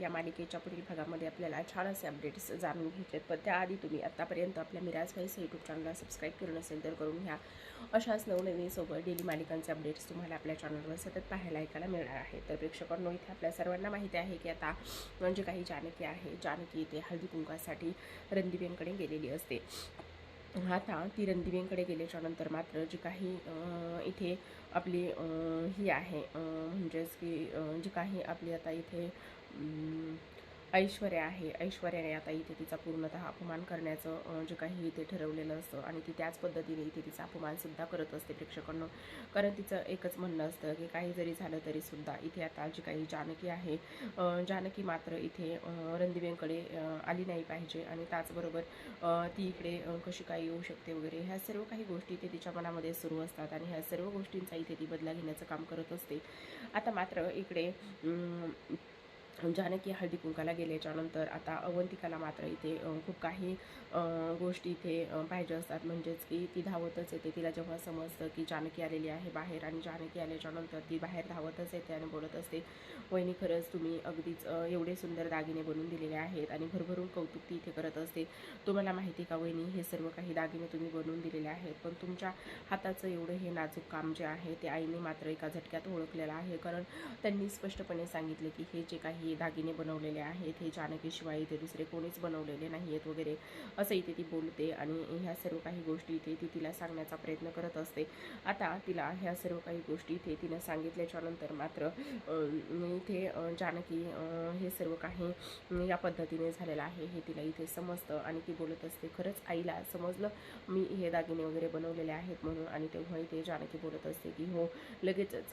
या मालिकेच्या पुढील भागामध्ये आपल्याला छान असे अपडेट्स जाणून घ्यायचे आहेत पण त्याआधी तुम्ही आत्तापर्यंत आपल्या मिराज व्हाईस यूट्यूब चॅनलला सबस्क्राईब केलं नसेल तर करून घ्या. अशाच नवनवीन सोबत डेली मालिकांचे अपडेट्स तुम्हाला आपल्या चॅनलवर सतत पाहायला ऐकायला मिळणार आहे. तर प्रेक्षकांनो इथे आपल्या सर्वांना माहिती आहे की आता म्हणजे काही जानकी आहे जानकी इथे हळदी कुंकासाठी रणदिवेंकडे गेलेली असते. आता ती रणदिवेंकडे गेल्याच्यानंतर मात्र जी काही इथे आपली ही आहे म्हणजेच की जी काही आपली आता इथे ऐश्वर्या आहे. ऐश्वर्याने आता इथे तिचा पूर्णतः अपमान करण्याचं जे काही इथे ठरवलेलं असतं आणि ती त्याच पद्धतीने इथे तिचा अपमानसुद्धा करत असते प्रेक्षकांना. कारण तिचं एकच म्हणणं असतं की काही जरी झालं तरीसुद्धा इथे आता जी काही जानकी आहे जानकी मात्र इथे रणदिवेंकडे आली नाही पाहिजे आणि त्याचबरोबर ती इकडे कशी काय येऊ शकते वगैरे ह्या सर्व काही गोष्टी इथे तिच्या मनामध्ये सुरू असतात आणि ह्या सर्व गोष्टींचा इथे ती बदला घेण्याचं काम करत असते. आता मात्र इकडे जानकी हळदी कुंकाला आता अवंतिकाला मात्र इथे खूप काही गोष्टी इथे पाहिजे असतात. म्हणजेच की ती धावतच येते. तिला जेव्हा समजतं की जानकी आलेली आहे बाहेर आणि जानकी आल्याच्यानंतर ती बाहेर धावतच येते आणि बोलत असते वहिनी खरंच तुम्ही अगदीच एवढे सुंदर दागिने बनवून दिलेले आहेत आणि भरभरून कौतुक ती इथे करत असते. तुम्हाला माहिती का वहिनी हे सर्व काही दागिने तुम्ही बनवून दिलेले आहेत. पण तुमच्या हाताचं एवढं हे नाजूक काम जे आहे ते आईने मात्र एका झटक्यात ओळखलेलं आहे. कारण त्यांनी स्पष्टपणे सांगितले की हे जे काही दागिने बनवलेले आहेत हे जानकीशिवाय इथे दुसरे कोणीच बनवलेले नाही आहेत वगैरे असं इथे ती बोलते आणि ह्या सर्व काही गोष्टी इथे ती तिला सांगण्याचा प्रयत्न करत असते. आता तिला ह्या सर्व काही गोष्टी इथे तिनं सांगितल्याच्या नंतर मात्र इथे जानकी हे सर्व काही या पद्धतीने झालेलं आहे हे तिला इथे समजतं आणि ती बोलत असते खरंच आईला समजलं मी हे दागिने वगैरे बनवलेले आहेत म्हणून. आणि तेव्हा इथे जानकी बोलत असते की हो लगेचच.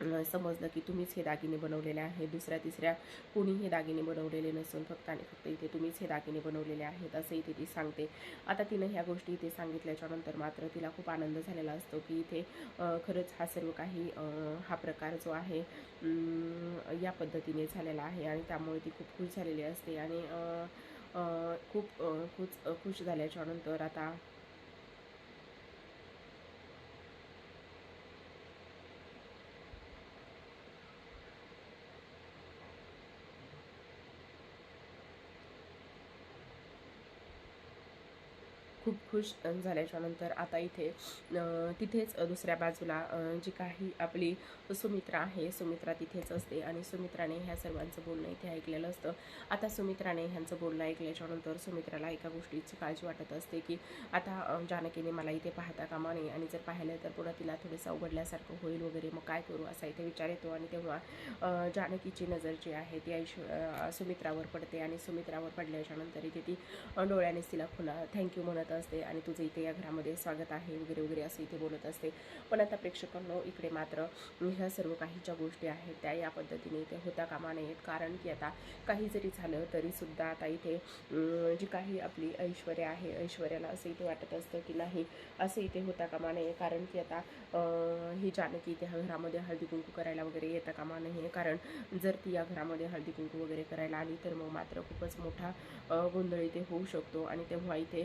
समजलं की तुम्हीच हे दागिने बनवलेले आहे दुसऱ्या तिसऱ्या कोणी हे दागिने बनवलेले नसून फक्त आणि फक्त इथे तुम्हीच हे दागिने बनवलेले आहेत असं इथे ती सांगते. आता तिनं ह्या गोष्टी इथे सांगितल्याच्या नंतर मात्र तिला खूप आनंद झालेला असतो की इथे खरंच हा सर्व काही हा प्रकार जो आहे या पद्धतीने झालेला आहे आणि त्यामुळे ती खूप खुश झालेली असते आणि खूप अं, खूप खुश झाल्याच्यानंतर आता खुश झाल्याच्यानंतर आता इथे तिथेच दुसऱ्या बाजूला जी काही आपली सुमित्रा आहे सुमित्रा तिथेच असते आणि सुमित्राने ह्या सर्वांचं बोलणं इथे ऐकलेलं असतं. आता सुमित्राने ह्यांचं बोलणं ऐकल्याच्या नंतर सुमित्राला एका गोष्टीची काळजी वाटत असते की आता जानकीने मला इथे पाहता कामा नये आणि जर पाहिलं तर पुढं तिला थोडंसं अवघडल्यासारखं होईल वगैरे मग काय करू असा इथे विचार येतो आणि तेव्हा जानकीची नजर जी आहे ती ऐश सुमित्रावर पडते आणि सुमित्रावर पडल्याच्या नंतर इथे ती डोळ्यानेच तिला खुना थँक्यू म्हणत असते. आणि तुझं इथे या घरामध्ये स्वागत आहे वगैरे वगैरे असं इथे बोलत असते. पण आता प्रेक्षकांनो इकडे मात्र ह्या सर्व काही ज्या गोष्टी आहेत त्या या पद्धतीने इथे होता कामा नयेत. कारण की आता काही जरी झालं तरी सुद्धा आता इथे जी काही आपली ऐश्वर्या आहे ऐश्वर्याला असं इथे वाटत असतं की नाही असं इथे होता कामा नये. कारण की आता ही जानकी इथे ह्या घरामध्ये हळदी कुंकू करायला वगैरे येता कामा नये. कारण जर ती या घरामध्ये हळदी कुंकू वगैरे करायला आली तर मग मात्र खूपच मोठा गोंधळ इथे होऊ शकतो. आणि तेव्हा इथे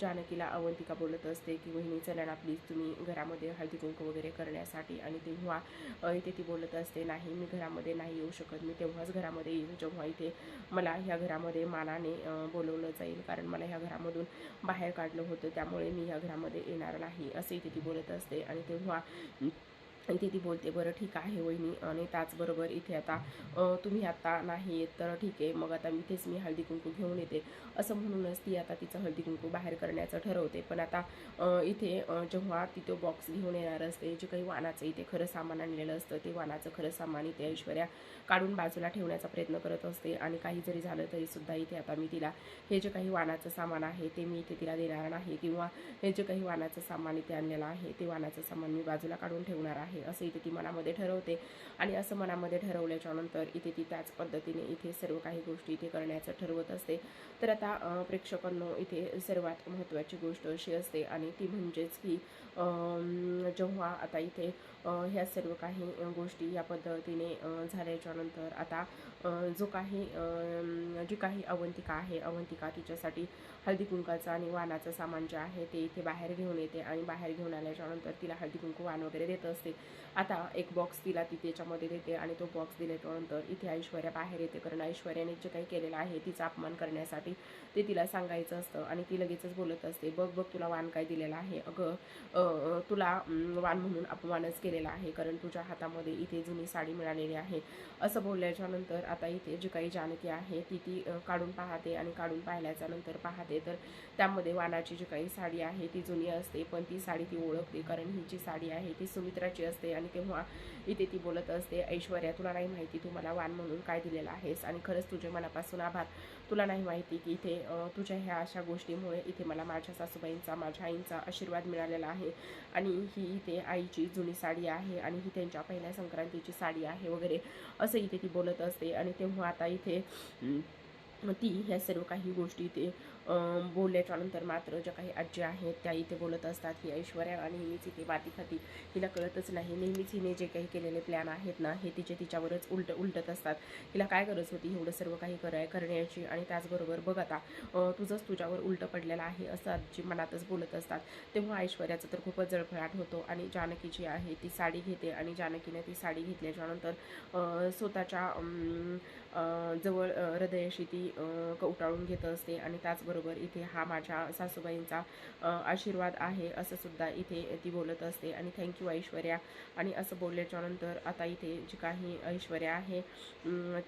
जान जानकीला अवंतिका बोलत असते की वहिनी चला ना प्लीज तुम्ही घरामध्ये हळदी कुंकू वगैरे करण्यासाठी. आणि तेव्हा इथे ती बोलत असते नाही मी घरामध्ये नाही येऊ शकत. मी तेव्हाच घरामध्ये येईन. जेव्हा इथे मला ह्या घरामध्ये मानाने बोलवलं जाईल. कारण मला ह्या घरामधून बाहेर काढलं होतं. त्यामुळे मी ह्या घरामध्ये येणार नाही. असे इथे ती बोलत असते. आणि तेव्हा इथे ती बोलते बरं ठीक आहे वहिनी. आणि त्याचबरोबर इथे आता तुम्ही आता नाही येत तर ठीक आहे मग आता इथेच मी हळदी कुंकू घेऊन येते. असं म्हणूनच ती आता तिचं हळदी कुंकू बाहेर करण्याचं ठरवते. पण आता इथे जेव्हा ती तो बॉक्स घेऊन येणार असते जे काही वानाचं इथे खरं सामान आणलेलं असतं ते वानाचं खरं सामान इथे ऐश्वर्या काढून बाजूला ठेवण्याचा प्रयत्न करत असते. आणि काही जरी झालं तरी सुद्धा इथे आता मी तिला हे जे काही वानाचं सामान आहे ते मी इथे तिला देणार नाही. किंवा हे जे काही वानाचं सामान इथे आणलेलं आहे ते वानाचं सामान मी बाजूला काढून ठेवणार आहे. असं इथे ती मनामध्ये ठरवते. आणि असं मनामध्ये ठरवल्याच्या नंतर इथे ती त्याच पद्धतीने इथे सर्व काही गोष्टी इथे करण्याचं ठरवत असते. तर आता प्रेक्षकांनो इथे सर्वात महत्त्वाची गोष्ट अशी असते आणि ती म्हणजेच की जेव्हा आता इथे ह्या सर्व काही गोष्टी या पद्धतीने झाल्याच्या झाल्याच्यानंतर आता जो काही जी काही अवंतिका आहे अवंतिका तिच्यासाठी हळदी कुंकाचं आणि वाणाचं सामान जे आहे ते इथे बाहेर घेऊन येते आणि बाहेर घेऊन आल्याच्यानंतर तिला हळदी कुंकू वाण वगैरे देत असते. आता एक बॉक्स तिला ती त्याच्यामध्ये देते आणि तो बॉक्स दिल्याच्यानंतर इथे ऐश्वर्या बाहेर येते. कारण ऐश्वर्याने जे काही केलेलं आहे तिचा अपमान करण्यासाठी ते तिला सांगायचं असतं आणि ती लगेचच बोलत असते बघ बघ तुला वाण काय दिलेलं आहे. अगं तुला वाण म्हणून अपमानच केलेला आहे. कारण तुझ्या हातामध्ये इथे जुनी साडी मिळालेली आहे. असं बोलल्याच्यानंतर आता इथे जी काही जानकी आहे ती ती काढून पाहते आणि काढून पाहिल्याच्या नंतर पाहते. तर त्यामध्ये वाणाची जी काही साडी आहे ती जुनी असते पण ती साडी ती ओळखते कारण ही जी साडी आहे ती सुमित्राची असते आणि तेव्हा इथे ती बोलत असते ऐश्वर्या तुला नाही माहिती तू मला वाण म्हणून काय दिलेलं आहेस आणि खरंच तुझे मनापासून आभार. तुला नाही माहिती की इथे तुझ्या ह्या अशा गोष्टीमुळे इथे मला माझ्या सासूबाईंचा माझ्या आईंचा आशीर्वाद मिळालेला आहे आणि ही इथे आईची जुनी साडी आहे आणि ही त्यांच्या पहिल्या संक्रांतीची साडी आहे वगैरे असं इथे ती बोलत असते. आणि तेव्हा आता इथे ती ह्या सर्व काही गोष्टी इथे बोलल्याच्यानंतर मात्र ज्या काही आजी आहेत त्या इथे बोलत असतात ही ऐश्वर्या आणि नेहमीच इथे माती खाती हिला कळतच नाही. नेहमीच हिने जे काही केलेले प्लॅन आहेत ना हे तिचे तिच्यावरच उलट उलटत असतात. हिला काय गरज होती एवढं सर्व काही कराय करण्याची? आणि त्याचबरोबर बघ आता तुझंच तुझ्यावर उलटं पडलेलं आहे असं आजी मनातच बोलत असतात. तेव्हा ऐश्वर्याचं तर खूपच जळफळाट होतो आणि जानकी जी आहे ती साडी घेते आणि जानकीने ती साडी घेतल्याच्यानंतर स्वतःच्या जवळ हृदयाशी ती कवटाळून घेत असते आणि त्याचबरोबर इथे हा माझ्या सासूबाईंचा आशीर्वाद आहे असं सुद्धा इथे ती बोलत असते. आणि थँक्यू ऐश्वर्या. आणि असं बोलल्याच्यानंतर आता इथे जी काही ऐश्वर्या आहे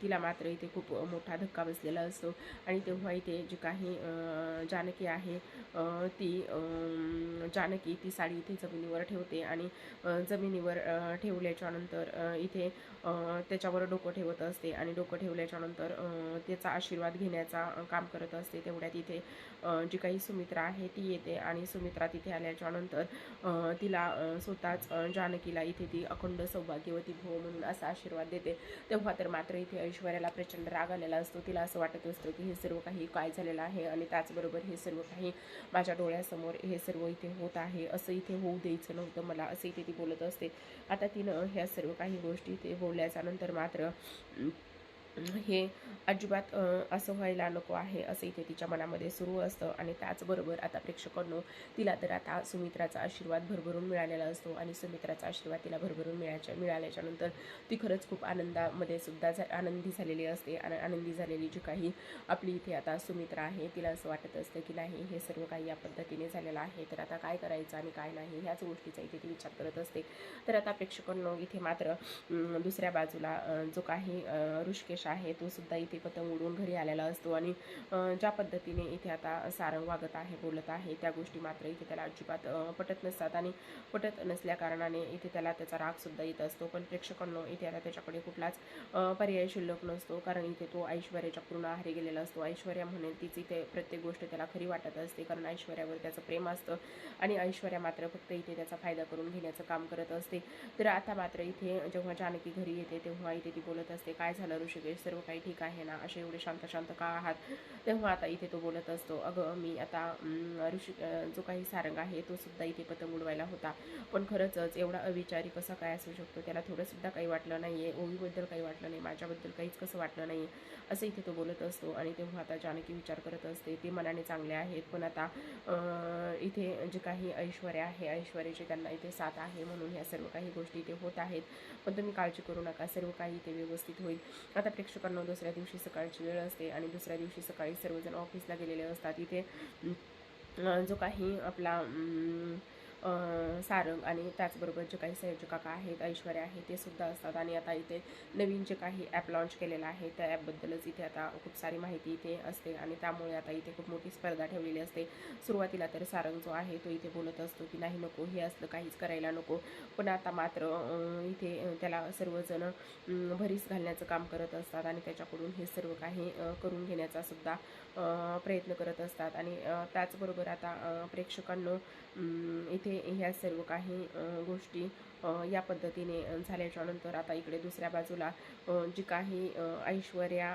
तिला मात्र इथे खूप मोठा धक्का बसलेला असतो. आणि तेव्हा इथे जी काही जानकी आहे ती जानकी ती साडी इथे जमिनीवर ठेवते. आणि जमिनीवर ठेवल्याच्यानंतर इथे त्याच्यावर डोकं ठेवत असते. आणि डोकं ठेवल्याच्यानंतर त्याचा आशीर्वाद घेण्याचा काम करत असते. तेवढ्यात इथे तिथे जी काही सुमित्रा आहे ती येते आणि सुमित्रा तिथे आल्याच्यानंतर तिला स्वतःच जानकीला इथे ती अखंड सौभाग्यवती भो म्हणून असा आशीर्वाद देते. तेव्हा तर मात्र इथे ऐश्वर्याला प्रचंड राग आलेला असतो. तिला असं वाटत असतं की हे सर्व काही काय झालेलं आहे आणि त्याचबरोबर हे सर्व काही माझ्या डोळ्यासमोर हे सर्व इथे होत आहे. असं इथे होऊ द्यायचं नव्हतं मला असं इथे ती बोलत असते. आता तिनं ह्या सर्व काही गोष्टी इथे बोलल्याच्यानंतर मात्र हे अजिबात असं व्हायला नको आहे असं इथे तिच्या मनामध्ये सुरू असतं आणि त्याचबरोबर आता प्रेक्षकांनो तिला तर आता सुमित्राचा आशीर्वाद भरभरून मिळालेला असतो आणि सुमित्राचा आशीर्वाद तिला भरभरून मिळायच्या मिळाल्याच्या नंतर ती खरंच खूप आनंदामध्ये सुद्धा झा आनंदी झालेली असते आणि आनंदी झालेली जी काही आपली इथे आता सुमित्रा आहे तिला असं वाटत असतं की नाही हे सर्व काही या पद्धतीने झालेलं आहे तर आता काय करायचं आणि काय नाही ह्याच गोष्टीचा इथे ती विचार करत असते. तर आता प्रेक्षकांनो इथे मात्र दुसऱ्या बाजूला जो काही ऋषिकेश ऋषिकेश आहे. तो सुद्धा इथे पतंग उडून घरी आलेला असतो आणि ज्या पद्धतीने इथे आता सारंग वागत आहे बोलत आहे त्या गोष्टी मात्र इथे त्याला अजिबात पटत नसतात आणि पटत नसल्या कारणाने इथे त्याला त्याचा रागसुद्धा येत असतो. पण प्रेक्षकांनो इथे आता त्याच्याकडे कुठलाच पर्याय शिल्लक नसतो. कारण इथे तो ऐश्वर्याच्या पूर्ण आहारी गेलेला असतो. ऐश्वर्या म्हणेल तीच इथे प्रत्येक गोष्ट त्याला खरी वाटत असते. कारण ऐश्वर्यावर त्याचं प्रेम असतं आणि ऐश्वर्या मात्र फक्त इथे त्याचा फायदा करून घेण्याचं काम करत असते. तर आता मात्र इथे जेव्हा जानकी घरी येते तेव्हा इथे ती बोलत असते काय झालं ऋषिकेश? सर्व काही ठीक आहे ना? असे एवढे शांत शांत का आहात? तेव्हा आता इथे तो बोलत असतो अगं मी आता ऋषी जो काही सारंग आहे तो सुद्धा इथे पतंग उडवायला होता. पण खरंच एवढा अविचारी कसा काय असू शकतो? त्याला थोडं सुद्धा काही वाटलं नाही आहे ओवीबद्दल काही वाटलं नाही. माझ्याबद्दल काहीच कसं वाटलं नाही असं इथे तो बोलत असतो आणि तेव्हा आता जानकी विचार करत असते. ते मनाने चांगले आहेत पण आता इथे जे काही ऐश्वर्या आहे ऐश्वर्याचे त्यांना इथे साथ आहे म्हणून ह्या सर्व काही गोष्टी इथे होत आहेत. पण तुम्ही काळजी करू नका. सर्व काही इथे व्यवस्थित होईल. आता प्रेक्षकांना दुसऱ्या दिवशी सकाळची वेळ असते आणि दुसऱ्या दिवशी सकाळी सर्वजण ऑफिसला गेलेले असतात. इथे जो काही आपला अं, सारंग आणि त्याचबरोबर जे काही संयोजकाका आहेत ऐश्वर्या आहे ते सुद्धा असतात. आणि आता इथे नवीन जे काही ॲप लॉन्च केलेलं आहे त्या ॲपबद्दलच इथे आता खूप सारी माहिती इथे असते आणि त्यामुळे आता इथे खूप मोठी स्पर्धा ठेवलेली असते. सुरुवातीला तर सारंग जो आहे तो इथे बोलत असतो की नाही नको हे असलं काहीच करायला नको. पण आता मात्र इथे त्याला सर्वजण भरीस घालण्याचं काम करत असतात आणि त्याच्याकडून हे सर्व काही करून घेण्याचा सुद्धा प्रयत्न करत असतात. आणि त्याचबरोबर आता प्रेक्षकांना इथे इथे ह्या सर्व काही गोष्टी या पद्धतीने झाल्याच्यानंतर आता इकडे दुसऱ्या बाजूला जी काही ऐश्वर्या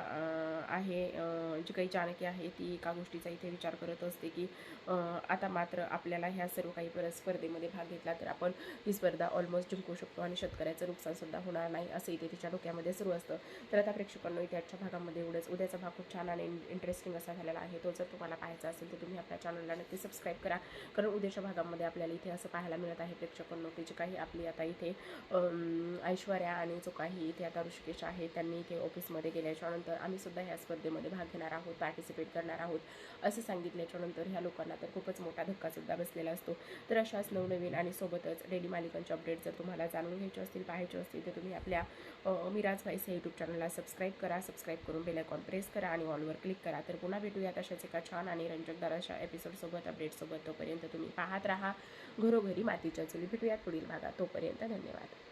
आहे जी काही जानकी आहे ती एका गोष्टीचा इथे विचार करत असते की आता मात्र आपल्याला ह्या सर्व काही परत स्पर्धेमध्ये भाग घेतला तर आपण ही स्पर्धा ऑलमोस्ट जिंकू शकतो आणि शेतकऱ्याचं नुकसानसुद्धा होणार नाही असं इथे तिच्या डोक्यामध्ये सुरू असतं. तर आता प्रेक्षकांनो इथे आजच्या भागामध्ये एवढंच. उद्याचा भाग खूप छान आणि इंटरेस्टिंग असा झालेला आहे. तो जर तुम्हाला पाहायचा असेल तर तुम्ही आपल्या चॅनलला नक्की सबस्क्राईब करा. कारण उद्याच्या भागामध्ये आपल्याला इथे असं पाहायला मिळत आहे प्रेक्षकांनो की जी काही आपली आता इथे ऐश्वर्या आणि जो काही इथे आता ऋषिकेश आहे त्यांनी इथे ऑफिसमध्ये गेल्याच्यानंतर आम्ही सुद्धा ह्या स्पर्धेमध्ये भाग घेणार आहोत पार्टिसिपेट करणार आहोत. असं सांगितल्याच्यानंतर ह्या लोकांना तर खूपच मोठा धक्कासुद्धा बसलेला असतो. तर अशाच नवनवीन आणि सोबतच डेली मालिकांचे अपडेट जर तुम्हाला जाणून घ्यायचे असतील पाहायचे असतील तर तुम्ही आपल्या मिराज व्हाईस या यूट्यूब चॅनलला सबस्क्राईब करा. सबस्क्राईब करून बेलायकॉन प्रेस करा आणि ऑलवर क्लिक करा. तर पुन्हा भेटूयात अशाच एका छान आणि रंजकदार अशा एपिसोडसोबत अपडेटसोबत तोपर्यंत तुम्ही पाहत राहा. घरोघरी मातीच्या चुली भेटूयात. पुढील भागात तोपर्यंत 点赞的没玩的